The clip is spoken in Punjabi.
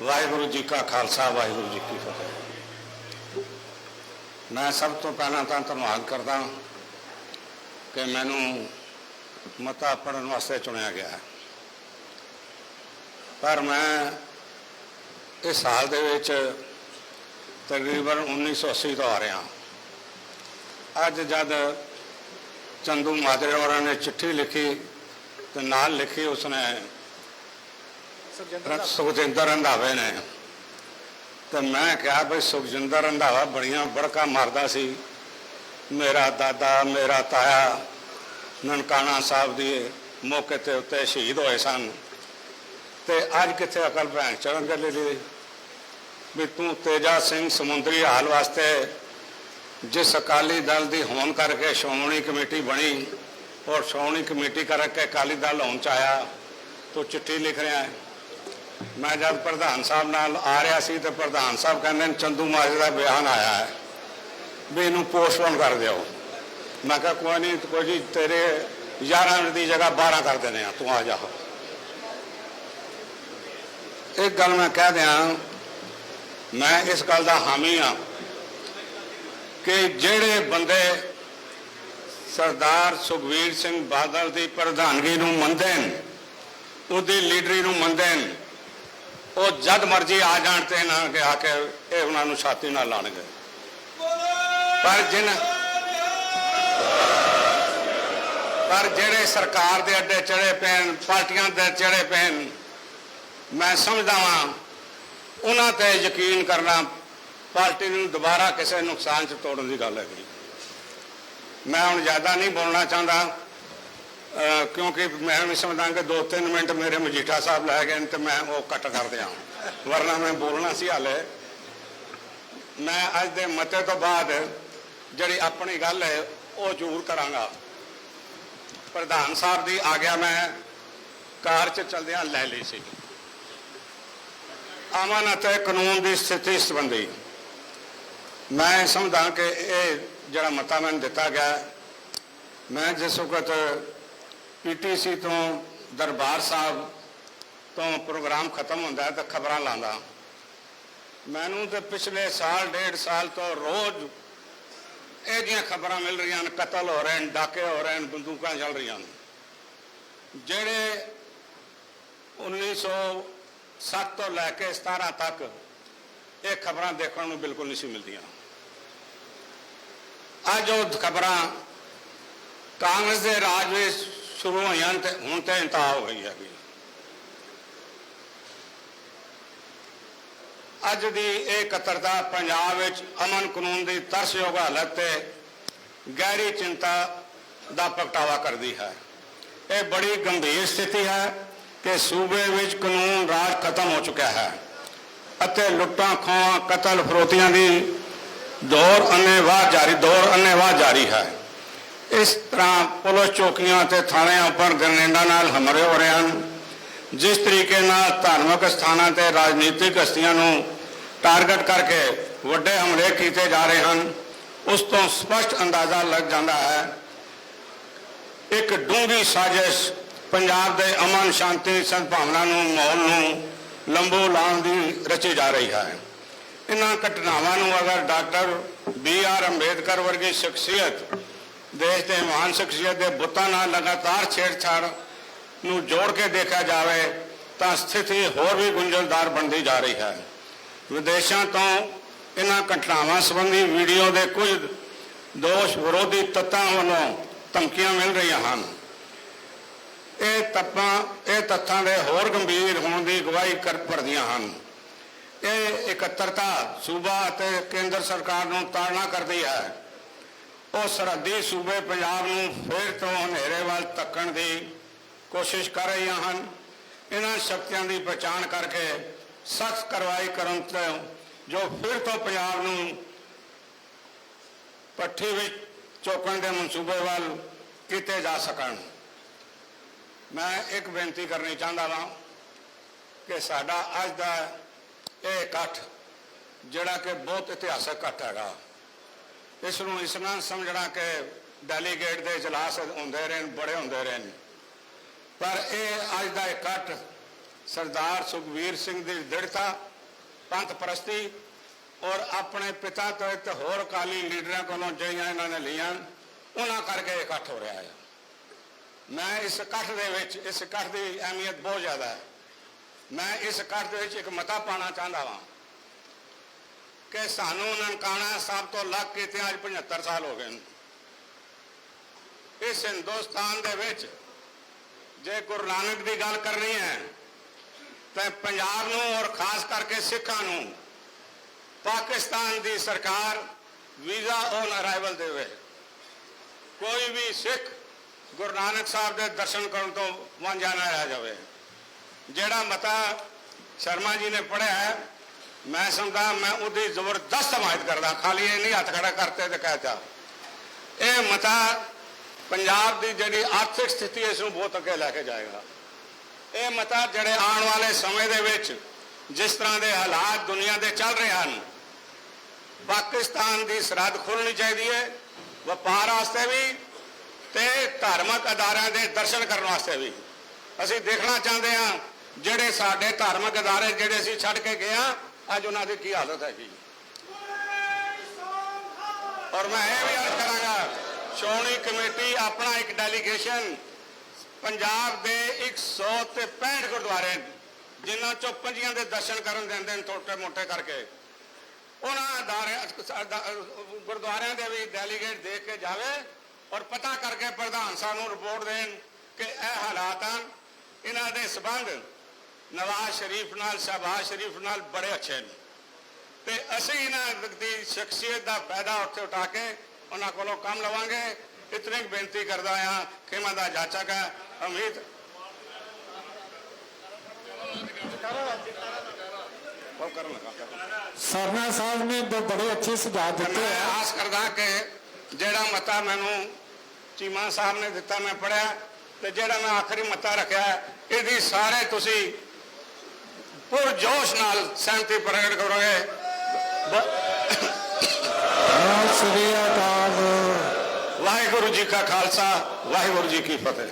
ਵਾਹਿਗੁਰੂ ਜੀ ਕਾ ਖਾਲਸਾ, ਵਾਹਿਗੁਰੂ ਜੀ ਕੀ ਫਤਿਹ ਮੈਂ ਸਭ ਤੋਂ ਪਹਿਲਾਂ ਤਾਂ ਧੰਨਵਾਦ ਕਰਦਾ ਕਿ ਮੈਨੂੰ ਮਤਾ ਪੜਨ ਵਾਸਤੇ ਚੁਣਿਆ ਗਿਆ ਹੈ। ਪਰ ਮੈਂ ਇਸ ਸਾਲ ਦੇ ਵਿੱਚ ਤਕਰੀਬਨ 1980 ਤੋਂ ਆ ਰਿਹਾ ਅੱਜ ਜਦ ਚੰਦੂ ਮਾਜਰੇ ਹੋਰਾਂ ਨੇ ਚਿੱਠੀ ਲਿਖੀ ਤੇ ਨਾਲ ਲਿਖੀ ਉਸਨੇ ਸੁਖਜਿੰਦਰ ਰੰਧਾਵੇ ਨੇ। ਤੇ ਮੈਂ ਕਿਹਾ ਬਈ ਸੁਖਜਿੰਦਰ ਰੰਧਾਵਾ ਬੜੀਆਂ ਬੜਕਾ ਮਾਰਦਾ ਸੀ। ਮੇਰਾ ਦਾਦਾ ਮੇਰਾ ਤਾਇਆ ਨਨਕਾਣਾ ਸਾਹਿਬ ਦੀ ਮੌਕੇ ਤੇ ਉੱਤੇ ਸ਼ਹੀਦ ਹੋਏ ਸਨ। ਤੇ ਅੱਜ ਕਿੱਥੇ ਅਕਲ ਭੈਣ ਚੜਨ ਗੱਲੇ ਦੀ ਵੀ ਤੂੰ ਤੇਜਾ ਸਿੰਘ ਸਮੁੰਦਰੀ ਹਾਲ ਵਾਸਤੇ ਜਿਸ ਅਕਾਲੀ ਦਲ ਦੀ ਹੋਣ ਕਰਕੇ ਸ਼੍ਰੋਮਣੀ ਕਮੇਟੀ ਬਣੀ ਔਰ ਸ਼੍ਰੋਮਣੀ ਕਮੇਟੀ ਕਰਕੇ ਅਕਾਲੀ ਦਲ ਹੋਣ ਚ ਆਇਆ ਤੂੰ ਚਿੱਠੀ ਲਿਖ ਰਿਹਾ ਹੈ। ਮੈਂ ਜਦ ਪ੍ਰਧਾਨ ਸਾਹਿਬ ਨਾਲ ਆ ਰਿਹਾ ਸੀ ਤੇ ਪ੍ਰਧਾਨ ਸਾਹਿਬ ਕਹਿੰਦੇ ਨੇ, ਚੰਦੂ ਮਾਜਰੇ ਦਾ ਬਿਆਨ ਆਇਆ ਹੈ। ਵੀ ਇਹਨੂੰ ਪੋਸਟਪੋਨ ਕਰ ਦਿਓ। ਮੈਂ ਕਿਹਾ, ਕੋਈ ਨਹੀਂ ਕੋਈ ਜੀ ਤੇਰੇ 11 ਮਿੰਟ ਦੀ ਜਗ੍ਹਾ 12 ਕਰ ਦਿੰਦੇ ਆ ਤੂੰ ਆ ਜਾ। ਇੱਕ ਗੱਲ ਮੈਂ ਕਹਿ ਦਿਆਂ, ਮੈਂ ਇਸ ਗੱਲ ਦਾ ਹਾਮੀ ਆ ਕਿ ਜਿਹੜੇ ਬੰਦੇ ਸਰਦਾਰ ਸੁਖਵੀਰ ਸਿੰਘ ਬਾਦਲ ਦੀ ਪ੍ਰਧਾਨਗੀ ਨੂੰ ਮੰਨਦੇ ਨੇ, ਉਹਦੀ ਲੀਡਰੀ ਨੂੰ ਮੰਨਦੇ ਨੇ ਉਹ ਜਦ ਮਰਜ਼ੀ ਆ ਜਾਣ ਤੇ ਇਹਨਾਂ ਕਿ ਆ ਕੇ ਇਹ ਉਹਨਾਂ ਨੂੰ ਛਾਤੀ ਨਾਲ ਲਾਣਗੇ ਪਰ ਜਿਨ ਪਰ ਜਿਹੜੇ ਸਰਕਾਰ ਦੇ ਅੱਡੇ ਚੜੇ ਪੈਣ, ਪਾਰਟੀਆਂ ਦੇ ਚੜੇ ਪੈਣ, ਮੈਂ ਸਮਝਦਾ ਵਾਂ, ਉਹਨਾਂ ਤੇ ਯਕੀਨ ਕਰਨਾ ਪਾਰਟੀ ਨੂੰ ਦੁਬਾਰਾ ਕਿਸੇ ਨੁਕਸਾਨ ਚ ਤੋੜਨ ਦੀ ਗੱਲ ਹੈਗੀ। ਮੈਂ ਹੁਣ ਜ਼ਿਆਦਾ ਨਹੀਂ ਬੋਲਣਾ ਚਾਹੁੰਦਾ। ਕਿਉਂਕਿ ਮੈਂ ਵੀ ਸਮਝਦਾ ਕਿ 2-3 ਮਿੰਟ ਮੇਰੇ ਮਜੀਠਾ ਸਾਹਿਬ ਲੈ ਗਏ ਨੇ ਤੇ ਮੈਂ ਉਹ ਕੱਟ ਕਰ ਦਿਆਂ ਵਰਨਾ ਮੈਂ ਬੋਲਣਾ ਸੀ ਹਾਲੇ। ਮੈਂ ਅੱਜ ਦੇ ਮਤੇ ਤੋਂ ਬਾਅਦ ਜਿਹੜੀ ਆਪਣੀ ਗੱਲ ਹੈ, ਉਹ ਜ਼ਰੂਰ ਕਰਾਂਗਾ। ਪ੍ਰਧਾਨ ਸਾਹਿਬ ਦੀ ਆਗਿਆ ਮੈਂ ਕਾਰ 'ਚ ਚਲਦਿਆਂ ਲੈ ਲਈ ਸੀ। ਅਮਨ ਅਤੇ ਕਾਨੂੰਨ ਦੀ ਸਥਿਤੀ ਸੰਬੰਧੀ ਮੈਂ ਸਮਝਦਾ ਕਿ ਇਹ ਜਿਹੜਾ ਮਤਾ ਮੈਨੂੰ ਦਿੱਤਾ ਗਿਆ, ਮੈਂ ਜਿਸ ਵਕਤ ਪੀਟੀਸੀ ਤੋਂ ਦਰਬਾਰ ਸਾਹਿਬ ਤੋਂ ਪ੍ਰੋਗਰਾਮ ਖਤਮ ਹੁੰਦਾ ਤਾਂ ਖਬਰਾਂ ਲਾਉਂਦਾ। ਮੈਨੂੰ ਤੇ ਪਿਛਲੇ ਸਾਲ, ਡੇਢ ਸਾਲ ਤੋਂ ਰੋਜ਼ ਇਹ ਜੀਆਂ ਖਬਰਾਂ ਮਿਲ ਰਹੀਆਂ ਨੇ ਕਤਲ ਹੋ ਰਹੇ ਨੇ ਡਾਕੇ ਹੋ ਰਹੇ ਨੇ ਬੰਦੂਕਾਂ ਚੱਲ ਰਹੀਆਂ ਨੇ ਜਿਹੜੇ 1907 ਤੋਂ ਲੈ ਕੇ 17 ਤੱਕ ਇਹ ਖਬਰਾਂ ਦੇਖਣ ਨੂੰ ਬਿਲਕੁਲ ਨਹੀਂ ਸੀ ਮਿਲਦੀਆਂ। ਅੱਜ ਉਹ ਖਬਰਾਂ ਕਾਂਗਰਸ ਦੇ ਰਾਜ ਵਿੱਚ ਸ਼ੁਰੂ ਹੋਈਆਂ ਤੇ ਹੁਣ ਤੇ ਇੰਤਹਾ ਹੋ ਗਈ ਹੈਗੀ ਅੱਜ ਦੀ ਇਹ ਕਤਰਤਾ ਪੰਜਾਬ ਵਿੱਚ ਅਮਨ ਕਾਨੂੰਨ ਦੀ ਤਰਸਯੋਗ ਹਾਲਤ ਤੇ ਗਹਿਰੀ ਚਿੰਤਾ ਦਾ ਪ੍ਰਗਟਾਵਾ ਕਰਦੀ ਹੈ। ਇਹ ਬੜੀ ਗੰਭੀਰ ਸਥਿਤੀ ਹੈ ਕਿ ਸੂਬੇ ਵਿੱਚ ਕਾਨੂੰਨ ਰਾਜ ਖਤਮ ਹੋ ਚੁੱਕਿਆ ਹੈ ਅਤੇ ਲੁੱਟਾਂ, ਖੋਹਾਂ, ਕਤਲ, ਫਰੋਤੀਆਂ ਦੀ ਦੌਰ ਅੰਨੇਵਾਹ ਜਾਰੀ, ਦੌਰ ਅੰਨੇਵਾਹ ਜਾਰੀ ਹੈ। ਇਸ ਤਰ੍ਹਾਂ ਪੁਲਿਸ ਚੌਕੀਆਂ ਤੇ ਥਾਣਿਆਂ ਉੱਪਰ ਗਰਨੇਡਾਂ ਨਾਲ ਹਮਲੇ ਹੋ ਰਹੇ ਹਨ, ਜਿਸ ਤਰੀਕੇ ਨਾਲ ਧਾਰਮਿਕ ਸਥਾਨਾਂ ਤੇ ਰਾਜਨੀਤਿਕ ਹਸਤੀਆਂ ਨੂੰ ਟਾਰਗੇਟ ਕਰਕੇ ਵੱਡੇ ਹਮਲੇ ਕੀਤੇ ਜਾ ਰਹੇ ਹਨ। ਉਸ ਤੋਂ ਸਪਸ਼ਟ ਅੰਦਾਜ਼ਾ ਲੱਗ ਜਾਂਦਾ ਹੈ, ਇੱਕ ਡੂੰਘੀ ਸਾਜ਼ਿਸ਼ ਪੰਜਾਬ ਦੇ ਅਮਨ ਸ਼ਾਂਤੀ ਸਦਭਾਵਨਾ ਨੂੰ, ਮਾਹੌਲ ਨੂੰ ਲੰਬੋ ਲਾਉਣ ਦੀ ਰਚੀ ਜਾ ਰਹੀ ਹੈ। ਇਹਨਾਂ ਘਟਨਾਵਾਂ ਨੂੰ ਅਗਰ ਡਾਕਟਰ ਬੀ ਆਰ ਅੰਬੇਦਕਰ ਵਰਗੀ ਸ਼ਖਸੀਅਤ ਦੇਸ਼ ਦੇ ਮਹਾਨ ਸ਼ਖਸੀਅਤ ਦੇ ਬੁੱਤਾਂ ਨਾਲ ਲਗਾਤਾਰ ਛੇੜਛਾੜ ਨੂੰ ਜੋੜ ਕੇ ਦੇਖਿਆ ਜਾਵੇ ਤਾਂ ਸਥਿਤੀ ਹੋਰ ਵੀ ਗੁੰਝਲਦਾਰ ਬਣਦੀ ਜਾ ਰਹੀ ਹੈ। ਵਿਦੇਸ਼ਾਂ ਤੋਂ ਇਹਨਾਂ ਘਟਨਾਵਾਂ ਸੰਬੰਧੀ ਵੀਡੀਓ ਦੇ ਕੁਝ ਦੋਸ਼ ਵਿਰੋਧੀ ਤੱਤਾਂ ਵੱਲੋਂ ਧਮਕੀਆਂ ਮਿਲ ਰਹੀਆਂ ਹਨ। ਇਹ ਤੱਤਾਂ, ਇਹ ਤੱਥਾਂ ਦੇ ਹੋਰ ਗੰਭੀਰ ਹੋਣ ਦੀ ਗਵਾਹੀ ਕਰ ਭਰਦੀਆਂ ਹਨ। ਇਹ ਇਕੱਤਰਤਾ, ਸੂਬਾ ਅਤੇ ਕੇਂਦਰ ਸਰਕਾਰ ਨੂੰ ਤਾੜਨਾ ਕਰਦੀ ਹੈ। ਉਹ ਸਰਹੱਦੀ ਸੂਬੇ ਪੰਜਾਬ ਨੂੰ ਫੇਰ ਤੋਂ ਹਨੇਰੇ ਵੱਲ ਤੱਕਣ ਦੀ ਕੋਸ਼ਿਸ਼ ਕਰ ਰਹੀਆਂ ਹਨ। ਇਹਨਾਂ ਸ਼ਕਤੀਆਂ ਦੀ ਪਛਾਣ ਕਰਕੇ ਸਖਤ ਕਾਰਵਾਈ ਕਰਨ ਤੋਂ ਜੋ ਫਿਰ ਤੋਂ ਪੰਜਾਬ ਨੂੰ ਪੱਠੀ ਵਿੱਚ ਚੋਕਣ ਦੇ ਮਨਸੂਬੇ ਵੱਲ ਕੀਤੇ ਜਾ ਸਕਣ। ਮੈਂ ਇੱਕ ਬੇਨਤੀ ਕਰਨੀ ਚਾਹੁੰਦਾ ਹਾਂ ਕਿ ਸਾਡਾ ਅੱਜ ਦਾ ਇਹ ਇਕੱਠ ਜਿਹੜਾ ਕਿ ਬਹੁਤ ਇਤਿਹਾਸਕ ਇਕੱਠ ਹੈਗਾ। ਇਸ ਨੂੰ ਇਸ ਨਾਲ ਸਮਝਣਾ ਕਿ ਡੈਲੀਗੇਟ ਦੇ ਇਜਲਾਸ ਹੁੰਦੇ ਰਹੇ ਨੇ, ਬੜੇ ਹੁੰਦੇ ਰਹੇ ਨੇ ਪਰ ਇਹ ਅੱਜ ਦਾ ਇਕੱਠ ਸਰਦਾਰ ਸੁਖਵੀਰ ਸਿੰਘ ਦੀ ਦ੍ਰਿੜਤਾ ਪੰਥ ਪ੍ਰਸਤੀ ਔਰ ਆਪਣੇ ਪਿਤਾ ਤੋਂ ਤੇ ਹੋਰ ਅਕਾਲੀ ਲੀਡਰਾਂ ਕੋਲੋਂ ਜਿਹੜੀਆਂ ਇਹਨਾਂ ਨੇ ਲਈਆਂ ਉਹਨਾਂ ਕਰਕੇ ਇਕੱਠ ਹੋ ਰਿਹਾ ਹੈ। ਮੈਂ ਇਸ ਇਕੱਠ ਦੇ ਵਿੱਚ ਇਸ ਇਕੱਠ ਦੀ ਅਹਿਮੀਅਤ ਬਹੁਤ ਜ਼ਿਆਦਾ ਹੈ। ਮੈਂ ਇਸ ਇਕੱਠ ਦੇ ਵਿੱਚ ਇੱਕ ਮਤਾ ਪਾਣਾ ਚਾਹੁੰਦਾ ਹਾਂ ਕਿ ਸਾਨੂੰ ਨਨਕਾਣਾ ਸਾਹਿਬ ਤੋਂ ਲੱਗ ਕੇ ਤੇ ਅੱਜ 75 ਸਾਲ ਹੋ ਗਏ ਨੇ। ਇਸ ਹਿੰਦੁਸਤਾਨ ਦੇ ਵਿੱਚ ਜੇ ਗੁਰੂ ਨਾਨਕ ਦੀ ਗੱਲ ਕਰਨੀ ਹੈ, ਤਾਂ ਪੰਜਾਬ ਨੂੰ ਔਰ ਖਾਸ ਕਰਕੇ ਸਿੱਖਾਂ ਨੂੰ ਪਾਕਿਸਤਾਨ ਦੀ ਸਰਕਾਰ ਵੀਜ਼ਾ ਔਨ ਅਰਾਈਵਲ ਦੇਵੇ। ਕੋਈ ਵੀ ਸਿੱਖ ਗੁਰੂ ਨਾਨਕ ਸਾਹਿਬ ਦੇ ਦਰਸ਼ਨ ਕਰਨ ਤੋਂ ਵਾਂਝਾ ਨਾ ਰਹਿ ਜਾਵੇ। ਜਿਹੜਾ ਮਤਾ ਸ਼ਰਮਾ ਜੀ ਨੇ ਪੜਿਆ ਹੈ ਮੈਂ ਸਮਝਦਾ ਮੈਂ ਉਹਦੀ ਜ਼ਬਰਦਸਤ ਹਮਾਇਤ ਕਰਦਾ। ਖਾਲੀ ਇਹ ਨਹੀਂ ਹੱਥ ਖੜਾ ਕਰਤੇ ਤੇ ਕਹਿਤਾ ਇਹ ਮਤਾ ਪੰਜਾਬ ਦੀ ਜਿਹੜੀ ਆਰਥਿਕ ਸਥਿਤੀ ਇਸ ਨੂੰ ਬਹੁਤ ਅੱਗੇ ਲੈ ਕੇ ਜਾਏਗਾ। ਇਹ ਮਤਾ ਜਿਹੜੇ ਆਉਣ ਵਾਲੇ ਸਮੇਂ ਦੇ ਵਿੱਚ ਜਿਸ ਤਰ੍ਹਾਂ ਦੇ ਹਾਲਾਤ ਦੁਨੀਆ ਦੇ ਚੱਲ ਰਹੇ ਹਨ, ਪਾਕਿਸਤਾਨ ਦੀ ਸਰਹੱਦ ਖੋਲਣੀ ਚਾਹੀਦੀ ਹੈ, ਵਪਾਰ ਵਾਸਤੇ ਵੀ ਤੇ ਧਾਰਮਿਕ ਅਦਾਰਿਆਂ ਦੇ ਦਰਸ਼ਨ ਕਰਨ ਵਾਸਤੇ ਵੀ। ਅਸੀਂ ਦੇਖਣਾ ਚਾਹੁੰਦੇ ਹਾਂ, ਜਿਹੜੇ ਸਾਡੇ ਧਾਰਮਿਕ ਅਦਾਰੇ ਜਿਹੜੇ ਅਸੀਂ ਛੱਡ ਕੇ ਗਏ ਹਾਂ ਅੱਜ ਉਹਨਾਂ ਦੀ ਕੀ ਹਾਲਤ ਹੈਗੀ? ਔਰ ਮੈਂ ਇਹ ਵੀ ਅਰਜ਼ ਕਰਾਂਗਾ, ਸ਼੍ਰੋਮਣੀ ਕਮੇਟੀ ਆਪਣਾ ਇੱਕ ਡੈਲੀਗੇਸ਼ਨ ਪੰਜਾਬ ਦੇ 165 ਗੁਰਦੁਆਰੇ ਜਿਨ੍ਹਾਂ ਚੋਂ ਪੰਜੀਆਂ ਦੇ ਦਰਸ਼ਨ ਕਰਨ ਦਿੰਦੇ ਨੇ ਛੋਟੇ ਮੋਟੇ ਕਰਕੇ। ਉਹਨਾਂ ਅਦਾਰੇ ਗੁਰਦੁਆਰਿਆਂ ਦੇ ਵੀ ਡੈਲੀਗੇਟ ਦੇਖ ਕੇ ਜਾਵੇ ਔਰ ਪਤਾ ਕਰਕੇ ਪ੍ਰਧਾਨ ਸਾਹਿਬ ਨੂੰ ਰਿਪੋਰਟ ਦੇਣ ਕਿ ਇਹ ਹਾਲਾਤ ਹਨ। ਇਹਨਾਂ ਦੇ ਸਬੰਧ ਨਵਾਜ਼ ਸ਼ਰੀਫ ਨਾਲ ਸ਼ਹਬਾਜ਼ ਸ਼ਰੀਫ ਨਾਲ ਬੜੇ ਅੱਛੇ ਨੇ। ਤੇ ਅਸੀਂ ਇਹਨਾਂ ਦੀ ਸ਼ਖਸੀਅਤ ਦਾ ਫਾਇਦਾ ਉੱਥੇ ਉਠਾ ਕੇ ਉਹਨਾਂ ਕੋਲੋਂ ਕੰਮ ਲਵਾਂਗੇ। ਇਤਨੀ ਕੁ ਬੇਨਤੀ ਕਰਦਾ ਆ ਖੇਮਾ ਦਾ ਜਾਚਕ ਹੈ ਅਮਿਤ ਸਰਨਾ ਸਾਹਿਬ ਨੇ ਦੋ ਬੜੇ ਅੱਛੇ ਸੁਝਾਅ ਦਿੱਤੇ ਮੈਂ ਆ ਆਸ ਕਰਦਾ ਕਿ ਜਿਹੜਾ ਮਤਾ ਮੈਨੂੰ ਚੀਮਾ ਸਾਹਿਬ ਨੇ ਦਿੱਤਾ ਮੈਂ ਪੜਿਆ ਤੇ ਜਿਹੜਾ ਮੈਂ ਆਖਰੀ ਮਤਾ ਰੱਖਿਆ ਇਹਦੀ ਸਾਰੇ ਤੁਸੀਂ ਪੁਰ ਜੋਸ਼ ਨਾਲ ਸਹਿਮਤੀ ਪ੍ਰਗਟ ਕਰੋਗੇ ਸ੍ਰੀ ਅਕਾਲ। ਵਾਹਿਗੁਰੂ ਜੀ ਕਾ ਖਾਲਸਾ ਵਾਹਿਗੁਰੂ ਜੀ ਕੀ ਫਤਿਹ।